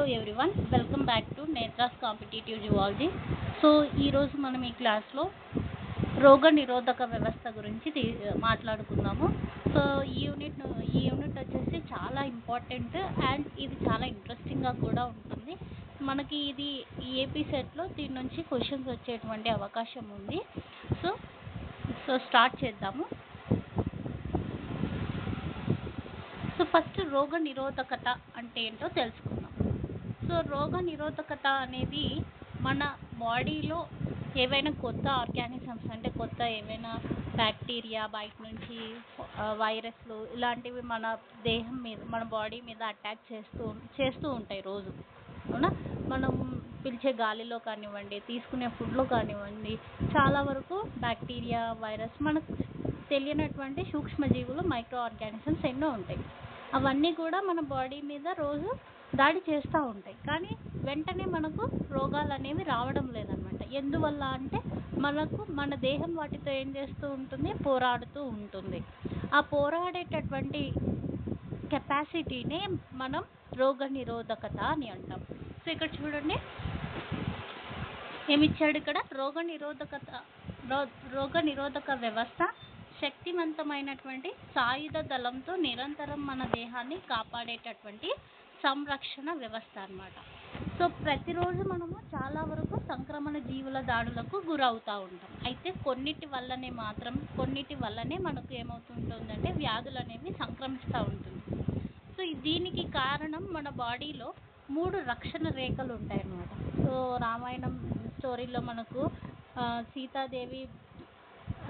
Hello everyone welcome back to Netra's competitive zoology so ఈరోజు మనం ఈ క్లాస్లో రోగ నిరోధక వ్యవస్థ గురించి మాట్లాడుకుందాము. సో ఈ యూనిట్ ఈ యూనిట్ వచ్చేసి చాలా ఇంపార్టెంట్ అండ్ ఇది చాలా ఇంట్రెస్టింగ్గా కూడా ఉంటుంది. మనకి ఇది ఏపీ సెట్లో దీని నుంచి క్వశ్చన్స్ వచ్చేటువంటి అవకాశం ఉంది. సో సో స్టార్ట్ చేద్దాము. సో ఫస్ట్ రోగ నిరోధకత అంటే ఏంటో తెలుసుకుందాం. సో రోగ నిరోధకత అనేది మన బాడీలో ఏవైనా కొత్త ఆర్గానిజమ్స్ అంటే కొత్త ఏవైనా బ్యాక్టీరియా బయట నుంచి వైరస్లు ఇలాంటివి మన దేహం మీద మన బాడీ మీద అటాక్ చేస్తూ చేస్తూ ఉంటాయి రోజు. అవునా? మనం పిలిచే గాలిలో కానివ్వండి తీసుకునే ఫుడ్లో కానివ్వండి చాలా వరకు బ్యాక్టీరియా వైరస్ మనకు తెలియనటువంటి సూక్ష్మజీవులు మైక్రో ఆర్గానిజమ్స్ ఎన్నో ఉంటాయి. అవన్నీ కూడా మన బాడీ మీద రోజు దాడి చేస్తూ ఉంటాయి. కానీ వెంటనే మనకు రోగాలు అనేవి రావడం లేదనమాట ఎందువల్ల అంటే మనకు మన దేహం వాటితో ఏం చేస్తూ ఉంటుంది? పోరాడుతూ ఉంటుంది. ఆ పోరాడేటటువంటి కెపాసిటీనే మనం రోగ నిరోధకత అని అంటాం. సో ఇక్కడ చూడండి. ఏమిచ్చాడు ఇక్కడ? రోగ నిరోధకత రో- రోగ నిరోధక వ్యవస్థ శక్తివంతమైనటువంటి సాయుధ దళంతో నిరంతరం మన దేహాన్ని కాపాడేటటువంటి సంరక్షణ వ్యవస్థ అన్నమాట. సో ప్రతిరోజు మనము చాలా వరకు సంక్రమణ జీవుల దాడులకు గురవుతూ ఉంటాం. అయితే కొన్నిటి వల్లనే మాత్రం కొన్నిటి వల్లనే మనకు ఏమవుతుంటుందంటే వ్యాధులు అనేవి సంక్రమిస్తూ ఉంటుంది. సో దీనికి కారణం మన బాడీలో మూడు రక్షణ రేఖలు ఉంటాయి అన్నమాట. సో రామాయణం స్టోరీలో మనకు సీతాదేవి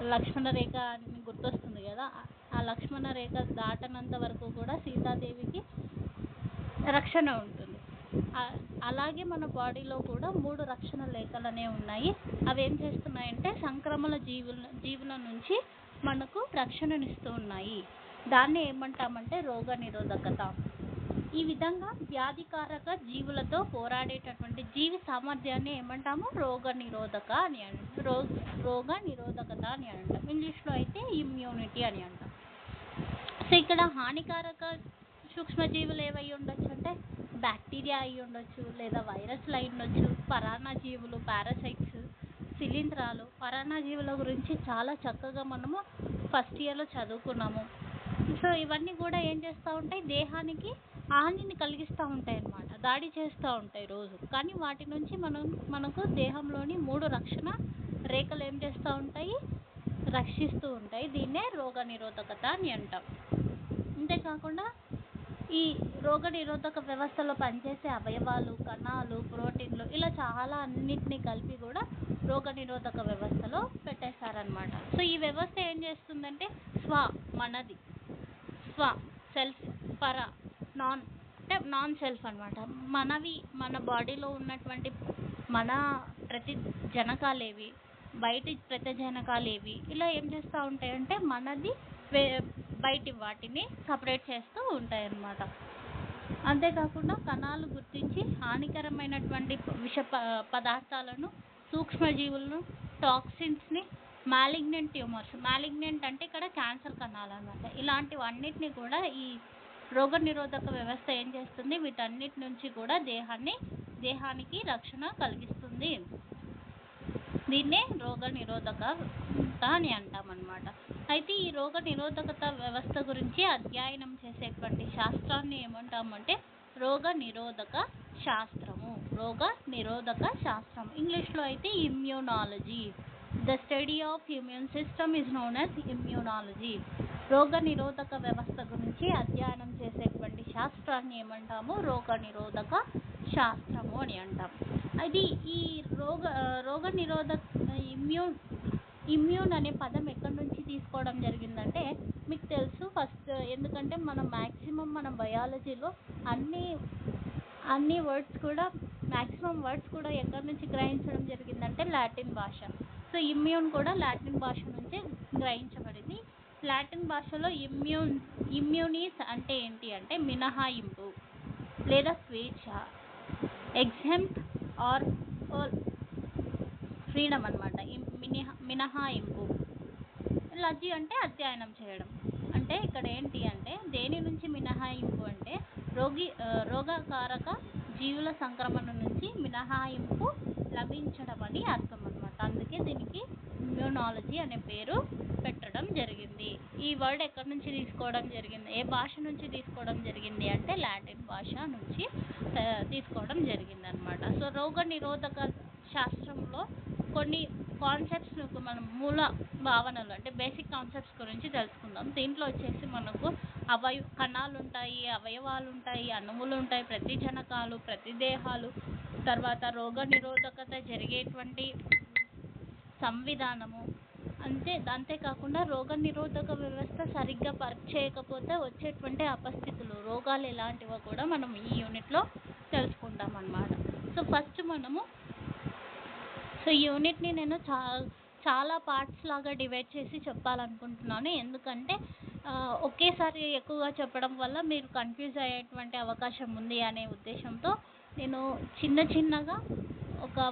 లక్ష్మణ రేఖ అని గుర్తొస్తుంది కదా? ఆ- ఆ లక్ష్మణ రేఖ దాటనంత వరకు కూడా సీతాదేవికి రక్షణ ఉంటుంది. అలాగే మన బాడీలో కూడా మూడు రక్షణ లేఖలు అనేవి ఉన్నాయి. అవి ఏం చేస్తున్నాయంటే సంక్రమణ జీవుల జీవుల నుంచి మనకు రక్షణనిస్తూ ఉన్నాయి. దాన్ని ఏమంటామంటే రోగ నిరోధకత ఈ విధంగా వ్యాధికారక జీవులతో పోరాడేటటువంటి జీవి సామర్థ్యాన్ని ఏమంటాము? రోగ నిరోధక అని అంటాం రోగ రోగ నిరోధకత అని అంటాం. ఇంగ్లీష్లో అయితే ఇమ్యూనిటీ అని అంటాం. సో ఇక్కడ హానికారక సూక్ష్మజీవులు ఏవై ఉండొచ్చు అంటే బ్యాక్టీరియా అయి ఉండొచ్చు లేదా వైరస్లు అయి ఉండొచ్చు పరాన్నజీవులు పారాసైట్స్ శిలీంధ్రాలు. పరాన్నజీవుల గురించి చాలా చక్కగా మనము ఫస్ట్ ఇయర్లో చదువుకున్నాము. సో ఇవన్నీ కూడా ఏం చేస్తూ ఉంటాయి? దేహానికి హానిని కలిగిస్తూ ఉంటాయి అన్నమాట. దాడి చేస్తూ ఉంటాయి రోజు. కానీ వాటి నుంచి మనం మనకు దేహంలోని మూడు రక్షణ రేఖలు ఏం చేస్తూ ఉంటాయి? రక్షిస్తూ ఉంటాయి. దీన్నే రోగ నిరోధకత అని అంటాం. అంతేకాకుండా ఈ రోగ నిరోధక వ్యవస్థలో పనిచేసే అవయవాలు కణాలు ప్రోటీన్లు ఇలా చాలా అన్నిటిని కలిపి కూడా రోగ నిరోధక వ్యవస్థలో పెట్టేస్తారనమాట సో ఈ వ్యవస్థ ఏం చేస్తుందంటే స్వ మనది. స్వ సెల్ఫ్ పర నాన్ అంటే నాన్ సెల్ఫ్ అన్నమాట. మనవి మన బాడీలో ఉన్నటువంటి మన ప్రతి జనకాలేవి బయటి ప్రతిజనకాలేవి ఇలా ఏం చేస్తూ ఉంటాయంటే మనది వే- బయటి వాటిని సపరేట్ చేస్తూ ఉంటాయి అన్నమాట అంతేకాకుండా కణాలు గుర్తించి హానికరమైనటువంటి విష ప- పదార్థాలను సూక్ష్మజీవులను టాక్సిన్స్ని మాలిగ్నెంట్ ట్యూమర్స్ మాలిగ్నెంట్ అంటే ఇక్కడ క్యాన్సర్ కణాలు అన్నమాట ఇలాంటివన్నిటిని కూడా ఈ రోగ నిరోధక వ్యవస్థ ఏం చేస్తుంది? వీటన్నిటి నుంచి కూడా దేహాన్ని దేహానికి రక్షణ కలిగిస్తుంది. దీన్నే రోగ నిరోధకత అని అంటామన్నమాట. అయితే ఈ రోగ నిరోధకత వ్యవస్థ గురించి అధ్యయనం చేసేటువంటి శాస్త్రాన్ని ఏమంటామంటే రోగ నిరోధక శాస్త్రము. రోగ నిరోధక శాస్త్రం. ఇంగ్లీష్లో అయితే immunology the study of immune system is known as immunology రోగ నిరోధక వ్యవస్థ గురించి అధ్యయనం చేసేటువంటి శాస్త్రాన్ని ఏమంటాము? రోగ నిరోధక శాస్త్రము అని అంటాం. అది ఈ రోగ రోగ నిరోధక ఇమ్యూన్ ఇమ్యూన్ అనే పదం తీసుకోవడం జరిగిందంటే మీకు తెలుసు ఫస్ట్ ఎందుకంటే మనం మ్యాక్సిమం మన బయాలజీలో అన్ని అన్ని వర్డ్స్ కూడా మ్యాక్సిమం వర్డ్స్ కూడా ఎక్కడి నుంచి గ్రహించడం జరిగిందంటే లాటిన్ భాష. సో ఇమ్యూన్ కూడా లాటిన్ భాష నుంచే గ్రహించబడింది. లాటిన్ భాషలో ఇమ్యూన్ ఇమ్యూనీస్ అంటే ఏంటి అంటే మినహాయింపు లేదా స్వేచ్ఛ ఎగ్జెంప్ట్ ఆర్ ఫ్రీడమ్ అనమాట మినహా మినహాయింపు. లజ్జి అంటే అధ్యయనం చేయడం. అంటే ఇక్కడ ఏంటి అంటే దేని నుంచి మినహాయింపు అంటే రోగి రోగకారక జీవుల సంక్రమణ నుంచి మినహాయింపు లభించడం అని అర్థం అనమాట అందుకే దీనికి ఇమ్యూనాలజీ అనే పేరు పెట్టడం జరిగింది. ఈ వర్డ్ ఎక్కడి నుంచి తీసుకోవడం జరిగింది? ఏ భాష నుంచి తీసుకోవడం జరిగింది అంటే లాటిన్ భాష నుంచి తీసుకోవడం జరిగింది అనమాట సో రోగ నిరోధక శాస్త్రంలో కొన్ని కాన్సెప్ట్స్ మనం మూల భావనలు అంటే బేసిక్ కాన్సెప్ట్స్ గురించి తెలుసుకుందాం. దీంట్లో వచ్చేసి మనకు అవయ కణాలు ఉంటాయి అవయవాలు ఉంటాయి అణువులు ఉంటాయి ప్రతి దేహాలు తర్వాత రోగ నిరోధకత జరిగేటువంటి సంవిధానము. అంతే అంతేకాకుండా రోగ నిరోధక వ్యవస్థ సరిగ్గా వర్క్ చేయకపోతే వచ్చేటువంటి అపస్థితులు రోగాలు ఎలాంటివో కూడా మనం ఈ యూనిట్లో తెలుసుకుంటాం అన్నమాట సో ఫస్ట్ మనము సో యూనిట్ని నేను చా చాలా పార్ట్స్ లాగా డివైడ్ చేసి చెప్పాలనుకుంటున్నాను. ఎందుకంటే ఒకేసారి ఎక్కువగా చెప్పడం వల్ల మీరు కన్ఫ్యూజ్ అయ్యేటువంటి అవకాశం ఉంది అనే ఉద్దేశంతో నేను చిన్న చిన్నగా ఒక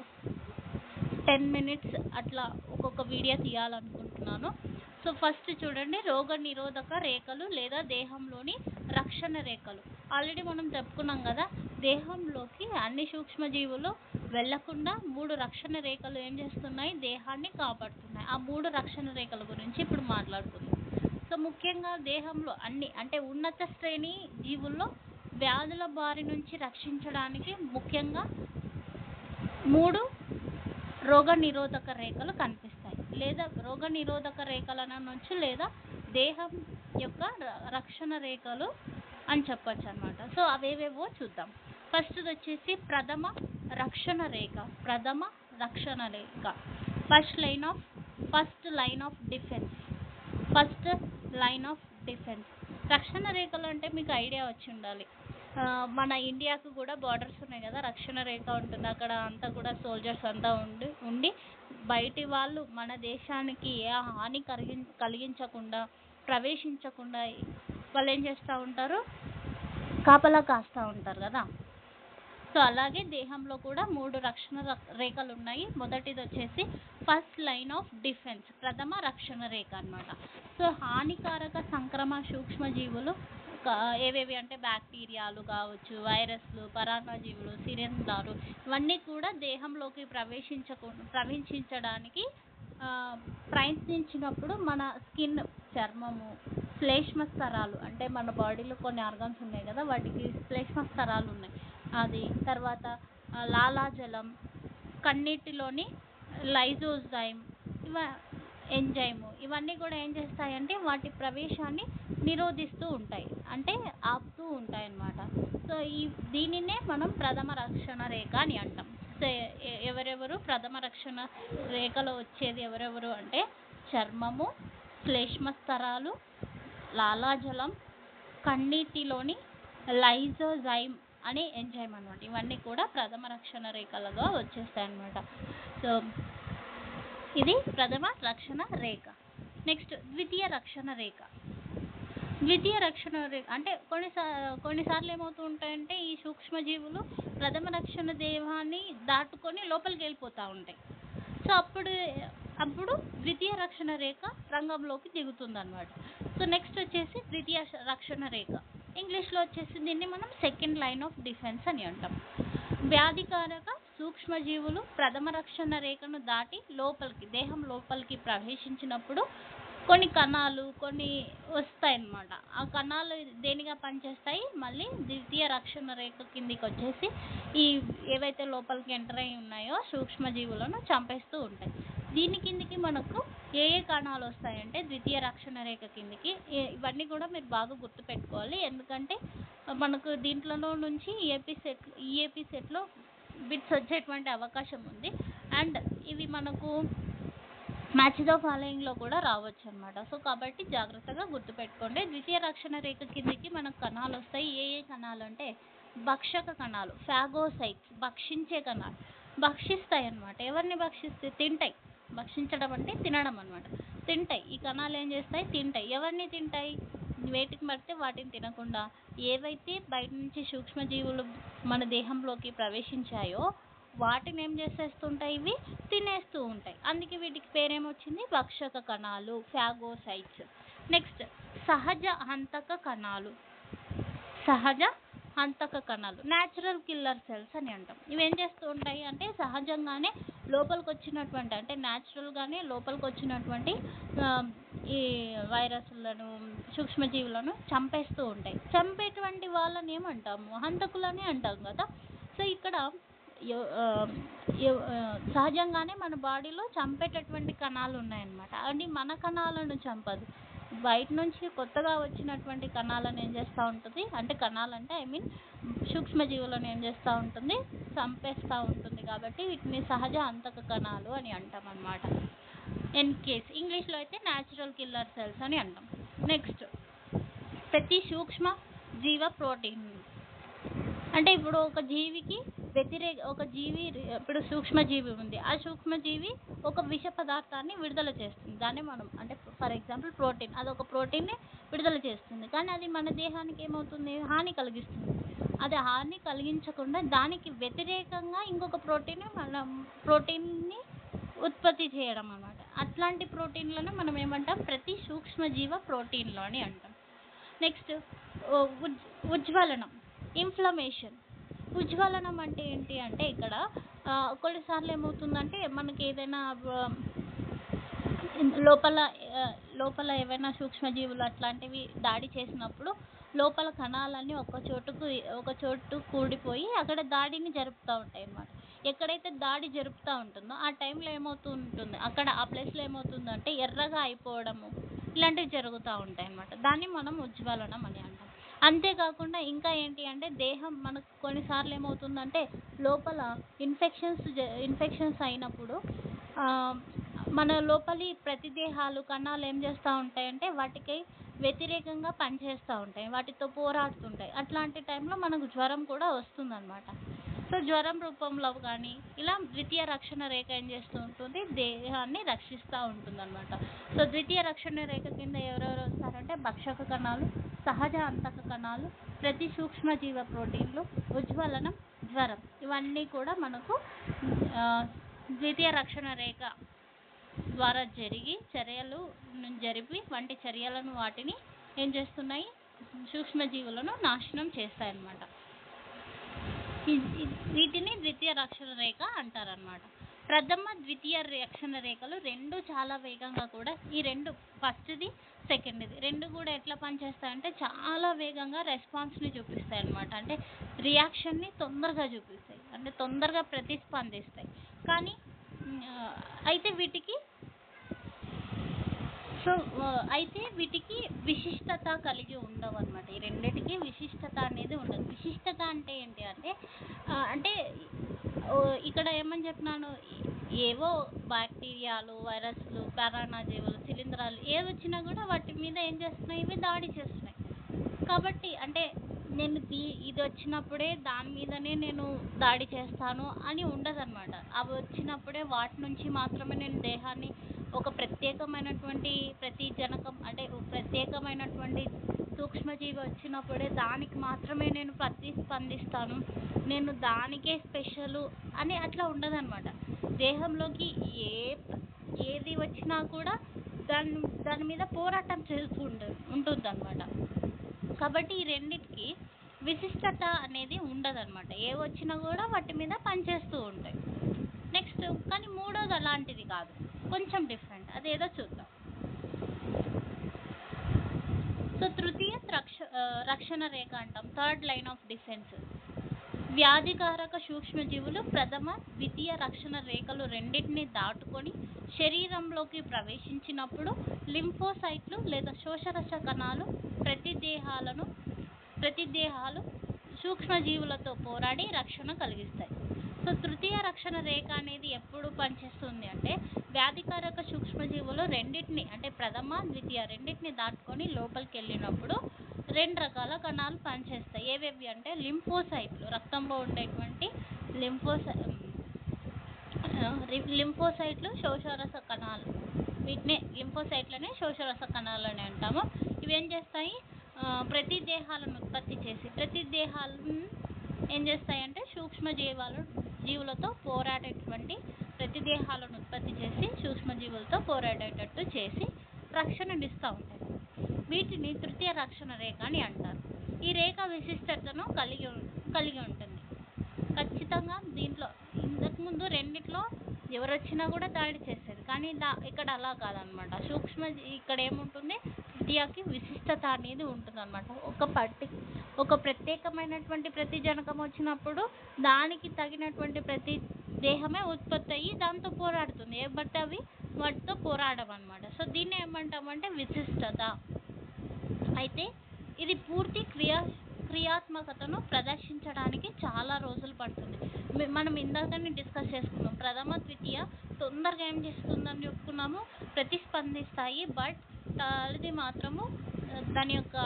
టెన్ మినిట్స్ అట్లా ఒక్కొక్క వీడియో తీయాలనుకుంటున్నాను. సో ఫస్ట్ చూడండి రోగ నిరోధక రేఖలు లేదా దేహంలోని రక్షణ రేఖలు. ఆల్రెడీ మనం చెప్పుకున్నాం కదా దేహంలోకి అన్ని సూక్ష్మజీవులు వెళ్ళకుండా మూడు రక్షణ రేఖలు ఏం చేస్తున్నాయి? దేహాన్ని కాపాడుతున్నాయి. ఆ మూడు రక్షణ రేఖల గురించి ఇప్పుడు మాట్లాడుకుందాం. సో ముఖ్యంగా దేహంలో అన్ని అంటే ఉన్నత శ్రేణి జీవుల్లో వ్యాధుల బారి నుంచి రక్షించడానికి ముఖ్యంగా మూడు రోగ నిరోధక రేఖలు కనిపిస్తాయి. లేదా రోగ నిరోధక రేఖల నుంచి లేదా దేహం యొక్క రక్షణ రేఖలు అని చెప్పచ్చు అనమాట సో అవేవేవో చూద్దాం. ఫస్ట్ వచ్చేసి ప్రథమ రక్షణ రేఖ ప్రథమ రక్షణ రేఖ. First line of first line of defence first line of defence రక్షణ రేఖలు అంటే మీకు ఐడియా వచ్చి ఉండాలి. మన ఇండియాకు కూడా బార్డర్స్ ఉన్నాయి కదా రక్షణ రేఖ ఉంటుంది. అక్కడ అంతా కూడా సోల్జర్స్ అంతా ఉండి ఉండి బయటి వాళ్ళు మన దేశానికి ఏ హాని కలిగి కలిగించకుండా ప్రవేశించకుండా వాళ్ళు ఏం చేస్తూ ఉంటారు? కాపలా కాస్తూ ఉంటారు కదా. సో అలాగే దేహంలో కూడా మూడు రక్షణ రేఖలు ఉన్నాయి మొదటిది వచ్చేసి ఫస్ట్ లైన్ ఆఫ్ డిఫెన్స్ ప్రథమ రక్షణ రేఖ అన్నమాట. సో హానికారక సంక్రమ సూక్ష్మజీవులు ఏవేవి అంటే బ్యాక్టీరియాలు కావచ్చు వైరస్లు పరాన్నజీవులు సిరెందాలు ఇవన్నీ కూడా దేహంలోకి ప్రవేశించకుండా ప్రవేశించడానికి ప్రయత్నించినప్పుడు మన స్కిన్ చర్మము శ్లేష్మ స్తరాలు అంటే మన బాడీలో కొన్ని ఆర్గన్స్ ఉన్నాయి కదా వాటికి శ్లేష్మ స్తరాలు ఉన్నాయి. అది తర్వాత లాలాజలం కన్నీటిలోని లైజోజైమ్ ఇవ ఎంజైమ్ ఇవన్నీ కూడా ఏం చేస్తాయంటే వాటి ప్రవేశాన్ని నిరోధిస్తూ ఉంటాయి. అంటే ఆపుతూ ఉంటాయి అన్నమాట సో ఈ దీనినే మనం ప్రథమ రక్షణ రేఖ అని అంటాం. సో ఎవరెవరు ప్రథమ రక్షణ రేఖలో వచ్చేది ఎవరెవరు అంటే చర్మము శ్లేష్మస్తరాలు లాలాజలం కన్నీటిలోని లైజోజైమ్ అని ఎంజైమ్ అనమాట ఇవన్నీ కూడా ప్రథమ రక్షణ రేఖలుగా వచ్చేస్తాయి అన్నమాట సో ఇది ప్రథమ రక్షణ రేఖ. నెక్స్ట్ ద్వితీయ రక్షణ రేఖ. ద్వితీయ రక్షణ రేఖ అంటే కొన్నిసా కొన్నిసార్లు ఏమవుతూ ఉంటాయంటే ఈ సూక్ష్మజీవులు ప్రథమ రక్షణ దేహాన్ని దాటుకొని లోపలికి వెళ్ళిపోతూ ఉంటాయి. సో అప్పుడు అప్పుడు ద్వితీయ రక్షణ రేఖ రంగంలోకి దిగుతుంది అనమాట సో నెక్స్ట్ వచ్చేసి ద్వితీయ రక్షణ రేఖ. ఇంగ్లీష్లో వచ్చేసి దీన్ని మనం సెకండ్ లైన్ ఆఫ్ డిఫెన్స్ అని అంటాం. వ్యాధికారక సూక్ష్మజీవులు ప్రథమ రక్షణ రేఖను దాటి లోపలికి దేహం లోపలికి ప్రవేశించినప్పుడు కొన్ని కణాలు కొన్ని వస్తాయి అన్నమాట ఆ కణాలు దేనిగా పనిచేస్తాయి? మళ్ళీ ద్వితీయ రక్షణ రేఖ కిందికి వచ్చేసి ఈ ఏవైతే లోపలికి ఎంటర్ అయి ఉన్నాయో సూక్ష్మజీవులను చంపేస్తూ ఉంటాయి. దీని కిందికి మనకు ఏ ఏ కణాలు వస్తాయంటే ద్వితీయ రక్షణ రేఖ కిందికి. ఇవన్నీ కూడా మీరు బాగా గుర్తుపెట్టుకోవాలి. ఎందుకంటే మనకు దీంట్లో నుంచి ఈఏపీ సెట్ ఈఏపీ సెట్లో బిట్స్ వచ్చేటువంటి అవకాశం ఉంది. అండ్ ఇవి మనకు మ్యాచ్ ద ఫాలోయింగ్లో కూడా రావచ్చు అనమాట సో కాబట్టి జాగ్రత్తగా గుర్తుపెట్టుకోండి. ద్వితీయ రక్షణ రేఖ కిందికి మనకు కణాలు వస్తాయి. ఏ ఏ కణాలు అంటే భక్షక కణాలు ఫ్యాగోసైట్స్ భక్షించే కణాలు. భక్షిస్తాయి అన్నమాట. ఎవరిని భక్షిస్తే? తింటాయి. భక్షించడం అంటే తినడం అన్నమాట. తింటాయి. ఈ కణాలు ఏం చేస్తాయి? తింటాయి. ఎవరిని తింటాయి? వేటికి పడితే వాటిని తినకుండా ఏవైతే బయట నుంచి సూక్ష్మజీవులు మన దేహంలోకి ప్రవేశించాయో వాటిని ఏం చేసేస్తుంటాయి? ఇవి తినేస్తూ ఉంటాయి. అందుకే వీటికి పేరేమొచ్చింది? భక్షక కణాలు ఫ్యాగోసైట్స్. నెక్స్ట్ సహజ హంతక కణాలు. సహజ హంతక కణాలు న్యాచురల్ కిల్లర్ సెల్స్ అని అంటాం. ఇవి ఏం చేస్తూ ఉంటాయి అంటే సహజంగానే లోపలికి వచ్చినటువంటి అంటే న్యాచురల్గానే లోపలికి వచ్చినటువంటి ఈ వైరస్లను సూక్ష్మజీవులను చంపేస్తూ ఉంటాయి. చంపేటువంటి వాళ్ళని ఏమంటాము? హంతకులని అంటాం కదా. సో ఇక్కడ సహజంగానే మన బాడీలో చంపేటటువంటి కణాలు ఉన్నాయన్నమాట. అది మన కణాలను చంపదు. బయట నుంచి కొత్తగా వచ్చినటువంటి కణాలను ఏం చేస్తూ ఉంటుంది? అంటే కణాలు అంటే ఐ మీన్ సూక్ష్మజీవులను ఏం చేస్తూ ఉంటుంది? చంపేస్తూ ఉంటుంది కాబట్టి వీటిని సహజ అంతక కణాలు అని అంటాం అన్నమాట. ఇన్ కేస్ ఇంగ్లీష్లో అయితే న్యాచురల్ కిల్లర్ సెల్స్ అని అంటాం. నెక్స్ట్ ప్రతి సూక్ష్మ జీవ ప్రోటీన్. అంటే ఇప్పుడు ఒక జీవికి వ్యతిరేక ఒక జీవి ఇప్పుడు సూక్ష్మజీవి ఉంది. ఆ సూక్ష్మజీవి ఒక విష పదార్థాన్ని విడుదల చేస్తుంది. దాన్ని మనం అంటే ఫర్ ఎగ్జాంపుల్ ప్రోటీన్ అది ఒక ప్రోటీన్ని విడుదల చేస్తుంది. కానీ అది మన దేహానికి ఏమవుతుంది? హాని కలిగిస్తుంది. అది హాని కలిగించకుండా దానికి వ్యతిరేకంగా ఇంకొక ప్రోటీన్ మనం ప్రోటీన్ని ఉత్పత్తి చేయడం అన్నమాట. అట్లాంటి ప్రోటీన్లను మనం ఏమంటాం? ప్రతి సూక్ష్మజీవ ప్రోటీన్లు అని అంటాం. Next uz ఉజ్వలనం inflammation. ఉజ్వలనం అంటే ఏంటి అంటే ఇక్కడ కొన్నిసార్లు ఏమవుతుందంటే మనకి ఏదైనా లోపల లోపల ఏవైనా సూక్ష్మజీవులు అట్లాంటివి దాడి చేసినప్పుడు లోపల కణాలన్నీ ఒక చోటుకు ఒక చోటు కూడిపోయి అక్కడ దాడిని జరుపుతూ ఉంటాయి అన్నమాట. ఎక్కడైతే దాడి జరుపుతూ ఉంటుందో ఆ టైంలో ఏమవుతూ ఉంటుంది? అక్కడ ఆ ప్లేస్లో ఏమవుతుందంటే ఎర్రగా అయిపోవడము ఇలాంటివి జరుగుతూ ఉంటాయి అన్నమాట. దాన్ని మనం ఉజ్వలనం అని అంటాం. అంతేకాకుండా ఇంకా ఏంటి అంటే దేహం మనకు కొన్నిసార్లు ఏమవుతుందంటే లోపల ఇన్ఫెక్షన్స్ ఇన్ఫెక్షన్స్ అయినప్పుడు మన లోపలి ప్రతిదేహాలు కణాలు ఏం చేస్తూ ఉంటాయంటే వాటికి వ్యతిరేకంగా పనిచేస్తూ ఉంటాయి. వాటితో పోరాడుతుంటాయి. అట్లాంటి టైంలో మనకు జ్వరం కూడా వస్తుందన్నమాట. సో జ్వరం రూపంలో కానీ ఇలా ద్వితీయ రక్షణ రేఖ ఏం చేస్తూ ఉంటుంది? దేహాన్ని రక్షిస్తూ ఉంటుంది అనమాట సో ద్వితీయ రక్షణ రేఖ కింద ఎవరెవరు వస్తారంటే భక్షక కణాలు సహజ అంతక కణాలు ప్రతి సూక్ష్మజీవ ప్రోటీన్లు ఉజ్వలనం జ్వరం. ఇవన్నీ కూడా మనకు ద్వితీయ రక్షణ రేఖ ద్వారా జరిగి చర్యలు జరిపి వంటి చర్యలను వాటిని ఏం చేస్తున్నాయి? సూక్ష్మజీవులను నాశనం చేస్తాయన్నమాట. అన్నమాట వీటిని ద్వితీయ రక్షణ రేఖ అంటారనమాట ప్రథమ ద్వితీయ రక్షణ రేఖలు రెండు చాలా వేగంగా కూడా ఈ రెండు ఫస్ట్ది సెకండ్ది రెండు కూడా ఎట్లా పనిచేస్తాయంటే చాలా వేగంగా రెస్పాన్స్ని చూపిస్తాయి అనమాట అంటే రియాక్షన్ని తొందరగా చూపిస్తాయి. అంటే తొందరగా ప్రతిస్పందిస్తాయి. కానీ అయితే వీటికి సో అయితే వీటికి విశిష్టత కలిగి ఉండవు అనమాట ఈ రెండిటికి విశిష్టత అనేది ఉండదు. విశిష్టత అంటే ఏంటి అంటే అంటే ఇక్కడ ఏమని చెప్పినాను ఏవో బ్యాక్టీరియాలు వైరస్లు పరాన్నజీవులు శిలీంధ్రాలు ఏవి వచ్చినా కూడా వాటి మీద ఏం చేస్తున్నాయి? ఇవి దాడి చేస్తున్నాయి. కాబట్టి అంటే నేను దీ ఇది వచ్చినప్పుడే దాని మీదనే నేను దాడి చేస్తాను అని ఉండదన్నమాట. అవి వచ్చినప్పుడే వాటి నుంచి మాత్రమే నేను దేహాన్ని ఒక ప్రత్యేకమైనటువంటి ప్రతి జనకం అంటే ఒక ప్రత్యేకమైనటువంటి సూక్ష్మజీవి వచ్చినప్పుడే దానికి మాత్రమే నేను ప్రతిస్పందిస్తాను. నేను దానికే స్పెషల్ అని అట్లా ఉండదనమాట దేహంలోకి ఏ ఏది వచ్చినా కూడా దాని దాని మీద పోరాటం చేస్తూ ఉంటుంది ఉంటుందన్నమాట. కాబట్టి ఈ రెండిటికి విశిష్టత అనేది ఉండదన్నమాట. ఏ వచ్చినా కూడా వాటి మీద పనిచేస్తూ ఉంటాయి. నెక్స్ట్ కానీ మూడోది అలాంటిది కాదు. కొంచెం డిఫరెంట్ అదేదో చూద్దాం. సో తృతీయ రక్ష రక్షణ రేఖ అంటాం థర్డ్ లైన్ ఆఫ్ డిఫెన్స్ వ్యాధికారక సూక్ష్మజీవులు ప్రథమ ద్వితీయ రక్షణ రేఖలు రెండింటిని దాటుకొని శరీరంలోకి ప్రవేశించినప్పుడు లింఫోసైట్లు లేదా శోషరస కణాలు ప్రతిదేహాలను ప్రతిదేహాలు సూక్ష్మజీవులతో పోరాడి రక్షణ కలిగిస్తాయి. సో తృతీయ రక్షణ రేఖ అనేది ఎప్పుడు పనిచేస్తుంది అంటే వ్యాధికారక సూక్ష్మజీవులు రెండింటిని అంటే ప్రథమ ద్వితీయ రెండింటిని దాటుకొని లోపలికి వెళ్ళినప్పుడు రెండు రకాల కణాలు పనిచేస్తాయి. ఏవేవి అంటే లింఫోసైట్లు రక్తంలో ఉండేటువంటి లింఫోసై లింఫోసైట్లు శోషరస కణాలు. వీటిని లింఫోసైట్లనే శోషరస కణాలు అని అంటాము. ఇవి ఏం చేస్తాయి? ప్రతి దేహాలను ఉత్పత్తి చేసి ప్రతి దేహాలను ఏం చేస్తాయంటే సూక్ష్మజీవాలు జీవులతో పోరాడేటువంటి ప్రతి దేహాలను ఉత్పత్తి చేసి సూక్ష్మజీవులతో పోరాడేటట్టు చేసి రక్షణనిస్తూ ఉంటాయి. వీటిని తృతీయ రక్షణ రేఖ అని అంటారు. ఈ రేఖ విశిష్టతను కలిగి ఉం- కలిగి ఉంటుంది. ఖచ్చితంగా దీంట్లో ఇంతకుముందు రెండిట్లో ఎవరు వచ్చినా కూడా దాడి చేసేది. కానీ దా ఇక్కడ అలా కాదనమాట. సూక్ష్మ ఇక్కడ ఏముంటుంది? తృతీయకి విశిష్టత అనేది ఉంటుందన్నమాట ఒక పర్టి ఒక ప్రత్యేకమైనటువంటి ప్రతి జనకం వచ్చినప్పుడు దానికి తగినటువంటి ప్రతి దేహమే ఉత్పత్తి అయ్యి దాంతో పోరాడుతుంది. ఏ బట్ అవి వాటితో పోరాడడం అనమాట సో దీన్ని ఏమంటామంటే విశిష్టత. అయితే ఇది పూర్తి క్రియా క్రియాత్మకతను ప్రదర్శించడానికి చాలా రోజులు పడుతుంది. మనం ఇందాకనే డిస్కస్ చేసుకున్నాం. ప్రథమ ద్వితీయ తొందరగా ఏం చేస్తుందని చెప్పుకున్నాము. ప్రతిస్పందిస్తాయి బట్ తలది మాత్రము దాని యొక్క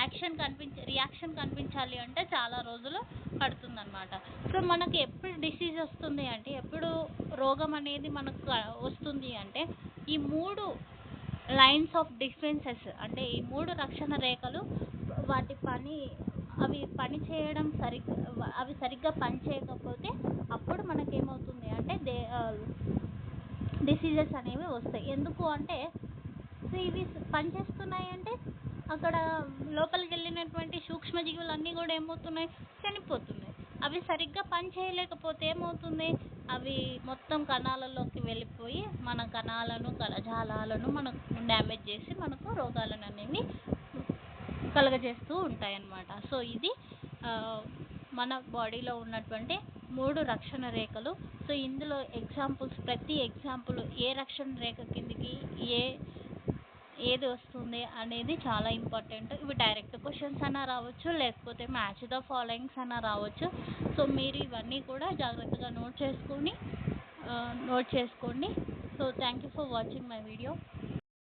యాక్షన్ కనిపించ రియాక్షన్ కనిపించాలి అంటే చాలా రోజులు పడుతుందన్నమాట. సో మనకి ఎప్పుడు డిసీజ్ వస్తుంది అంటే ఎప్పుడు రోగం అనేది మనకు వస్తుంది అంటే ఈ మూడు లైన్స్ ఆఫ్ డిఫెన్సెస్ అంటే ఈ మూడు రక్షణ రేఖలు వాటి పని అవి పని చేయడం సరిగ్గా అవి సరిగ్గా పని చేయకపోతే అప్పుడు మనకేమవుతుంది అంటే దే డిసీజెస్ అనేవి వస్తాయి. ఎందుకు అంటే సో ఇవి పనిచేస్తున్నాయి అంటే అక్కడ లోపలికి వెళ్ళినటువంటి సూక్ష్మజీవులు అన్నీ కూడా ఏమవుతున్నాయి? చనిపోతున్నాయి. అవి సరిగ్గా పని చేయలేకపోతే ఏమవుతుంది? అవి మొత్తం కణాలలోకి వెళ్ళిపోయి మన కణాలను కణజాలాలను మనకు డ్యామేజ్ చేసి మనకు రోగాలను అనేవి కలుగజేస్తూ ఉంటాయి అన్నమాట సో ఇది మన బాడీలో ఉన్నటువంటి మూడు రక్షణ రేఖలు. సో ఇందులో ఎగ్జాంపుల్స్ ప్రతి ఎగ్జాంపుల్ ఏ రక్షణ రేఖ కిందికి ఏ ఏది వస్తుంది అనేది చాలా ఇంపార్టెంట్ ఇవి డైరెక్ట్ క్వశ్చన్స్ అయినా రావచ్చు లేకపోతే మ్యాచ్ ద ఫాలోయింగ్స్ అయినా రావచ్చు. సో మీరు ఇవన్నీ కూడా జాగ్రత్తగా నోట్ చేసుకొని నోట్ చేసుకోండి so thank you for watching my video